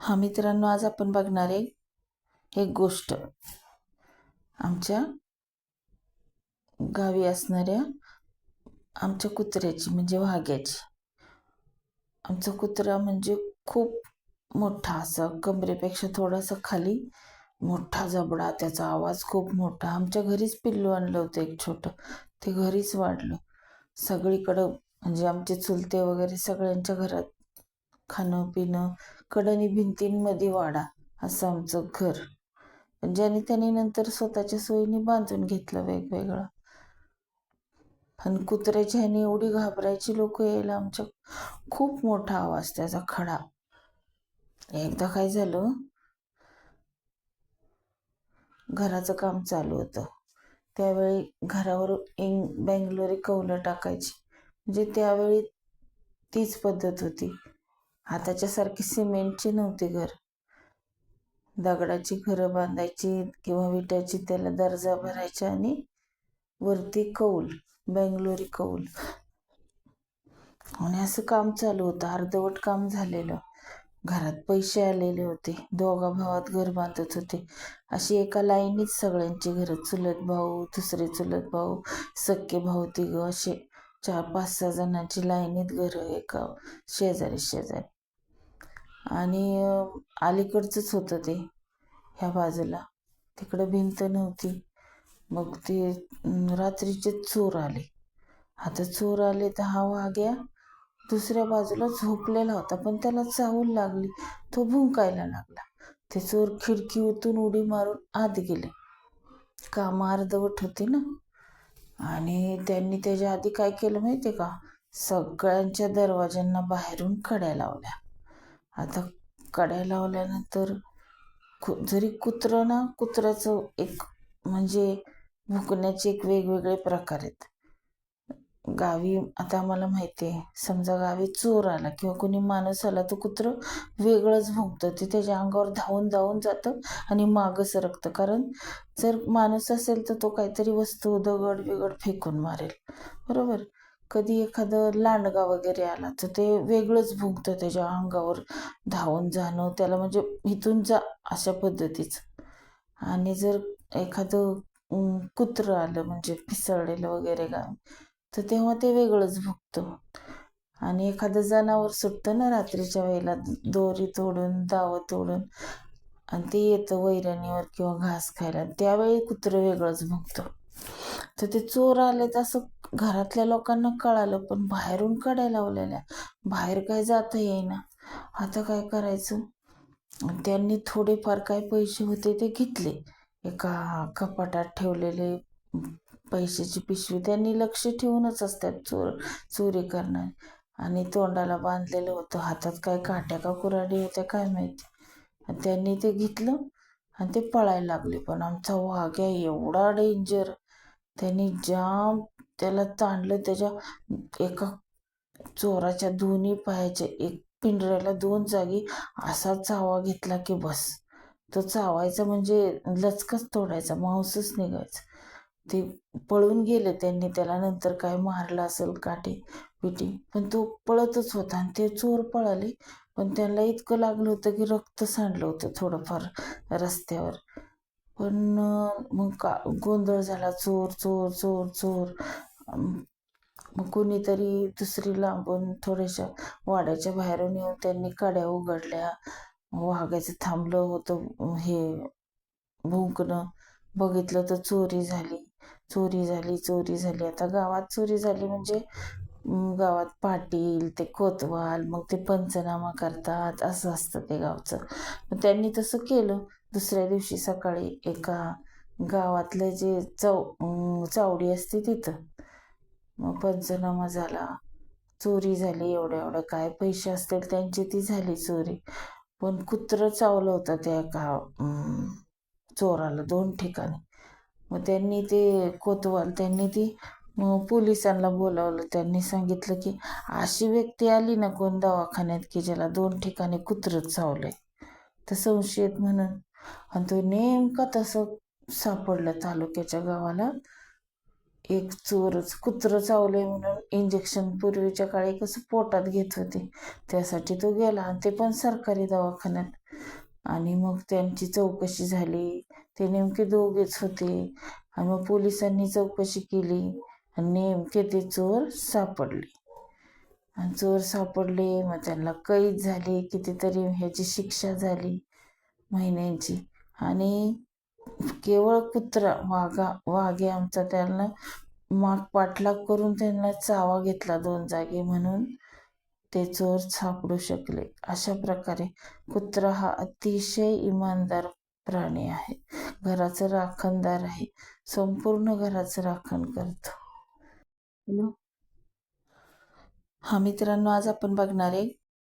हा मित्रांनो आज आपण बघणार आहे एक गोष्ट. आमच्या गावी असणाऱ्या आमच्या कुत्र्याची म्हणजे वाघ्याची. आमचा कुत्रा म्हणजे खूप मोठा असा कमरेपेक्षा थोडासा खाली मोठा जबडा त्याचा आवाज खूप मोठा. आमच्या घरीच पिल्लू आणलं होतं एक छोटं. ते घरीच वाढलं. सगळीकडं म्हणजे आमचे चुलते वगैरे सगळ्यांच्या घरात खाणं पिणं कडनी भिंतींमध्ये वाडा असं आमचं घर. पण ज्याने त्याने नंतर स्वतःच्या सोयीने बांधून घेतलं वेगवेगळं. पण कुत्र्याच्या ह्याने एवढी घाबरायची लोक यायला आमच्या खूप मोठा आवाज त्याचा खडा. एकदा काय झालं? घराचं काम चालू होतं. त्यावेळी घरावर इंग बेंगलोरी कौलं टाकायची. म्हणजे त्यावेळी तीच पद्धत होती. आताच्यासारखी सिमेंटची नव्हती घर. दगडाची घरं बांधायची किंवा विट्याची त्याला दर्जा भरायच्या आणि वरती कौल बेंगलोरी कौल. आणि असं काम चालू होतं अर्धवट काम झालेलं. घरात पैसे आलेले होते दोघा भावात घर बांधत होते. अशी एका लाईनीच सगळ्यांची घरं चुलत भाऊ दुसरे चुलत भाऊ सख्खे भाऊ तिघं असे चार पाच सहा जणांची लाईनीत घरं एका शेजारी शेजारी. आणि अलीकडचंच होतं ते ह्या बाजूला. तिकडं भिंत नव्हती. मग ते रात्रीचे चोर आले. आता चोर आले तर हा वाघ्या दुसऱ्या बाजूला झोपलेला होता पण त्याला चाहूल लागली. तो भुंकायला लागला. ते चोर खिडकीतून उडी मारून आत गेले. काम अर्धवट होते ना? आणि त्यांनी त्याच्या आधी काय केलं माहिती आहे का? सगळ्यांच्या दरवाज्यांना बाहेरून कड्या लावल्या. आता कड्या लावल्यानंतर कु जरी कुत्रं ना कुत्र्याचं एक म्हणजे भुकण्याचे एक वेगवेगळे प्रकार आहेत. गावी आता आम्हाला माहिती आहे समजा गावी चोर आला किंवा कोणी माणूस आला तर कुत्रं वेगळंच भुंकतं ते त्याच्या अंगावर धावून धावून जातं आणि मागं सरकतं. कारण जर माणूस असेल तर तो काहीतरी वस्तू दगड बिगड फेकून मारेल. बरोबर? कधी एखादं लांडगा वगैरे आला तर ते वेगळंच भुंकतं त्याच्या अंगावर धावून जाणं. त्याला म्हणजे इथून जा अशा पद्धतीचं. आणि जर एखादं कुत्रं आलं म्हणजे पिसळलेलं वगैरे गाव तर तेव्हा ते वेगळंच भुंकतं आणि एखादं जनावर सुटतं ना रात्रीच्या वेळेला दोरी तोडून दावं तोडून आणि ते येतं वैरणीवर किंवा घास खायला. त्यावेळी कुत्रं वेगळंच भुंकतं तर ते चोर आले तर असं घरातल्या लोकांना कळालं पण बाहेरून कड्या लावलेल्या. बाहेर काय जाता येईना. आता काय करायचं? त्यांनी थोडेफार काय पैसे होते ते घेतले. एका कपाटात ठेवलेले पैशाची पिशवी त्यांनी लक्ष ठेवूनच असतात चोर चोरी करणार. आणि तोंडाला बांधलेलं होतं. हातात काय काट्या का कुराडी होत्या काय माहिती. त्यांनी ते घेतलं आणि ते पळायला लागले. पण आमचा वाघ्या एवढा डेंजर त्यांनी जाम त्याला ताणलं त्याच्या एका चोराच्या दोन्ही पायाच्या एक पिंजऱ्याला दोन जागी असा चावा घेतला की बस. तो चावायचा म्हणजे लचकच तोडायचा मांसच निघायचं. ते पळून गेले त्यांनी त्याला नंतर काय मारलं असेल काठी पिटी पण तो पळतच होता आणि ते चोर पळाले. पण त्यांना इतकं लागलं होतं की रक्त सांडलं होतं थोडंफार रस्त्यावर. पण मग का गोंधळ झाला चोर चोर चोर चोर. मग कोणीतरी दुसरी लांबून थोड्याशा वाड्याच्या बाहेरून येऊन त्यांनी कड्या उघडल्या. वाघाचं थांबलं होतं हे भुंकणं. बघितलं तर चोरी झाली चोरी झाली चोरी झाली. आता गावात चोरी झाली म्हणजे गावात पाटील ते कोतवाल मग ते पंचनामा करतात असं असतं ते गावचं. मग त्यांनी तसं केलं. दुसऱ्या दिवशी सकाळी एका गावातले जे चौ चावडी असते तिथं. मग पंचनामा झाला. चोरी झाली एवढ्या एवढ्या काय पैसे असतील त्यांची ती झाली चोरी. पण कुत्रं चावलं होतं त्या एका चोराला दोन ठिकाणी. मग त्यांनी ते कोतवाल त्यांनी ती मग पोलिसांना बोलावलं. त्यांनी सांगितलं की अशी व्यक्ती आली ना कोण दवाखान्यात की ज्याला दोन ठिकाणी कुत्रं चावलंय तर संशयित म्हणून आणि तो नेमका तसं सापडलं तालुक्याच्या गावाला. एक चोरच कुत्रं चावलंय म्हणून इंजेक्शन पूर्वीच्या काळी कसं पोटात घेत होते. त्यासाठी तो गेला आणि ते पण सरकारी दवाखान्यात. आणि मग त्यांची चौकशी झाली. ते नेमके दोघेच होते. आणि मग पोलिसांनी चौकशी केली आणि नेमके ते चोर सापडले. आणि चोर सापडले मग त्यांना कैद झाली कितीतरी ह्याची शिक्षा झाली. महिन्यांची. आणि केवळ कुत्रा वाघा वाघे आमचा त्यांना माग पाठलाग करून त्यांना चावा घेतला दोन जागी म्हणून ते चोर सापडू शकले. अशा प्रकारे कुत्रा हा अतिशय इमानदार प्राणी आहे. घराचं राखणदार आहे. संपूर्ण घराचं राखण करतो. हा मित्रांनो आज आपण बघणार आहे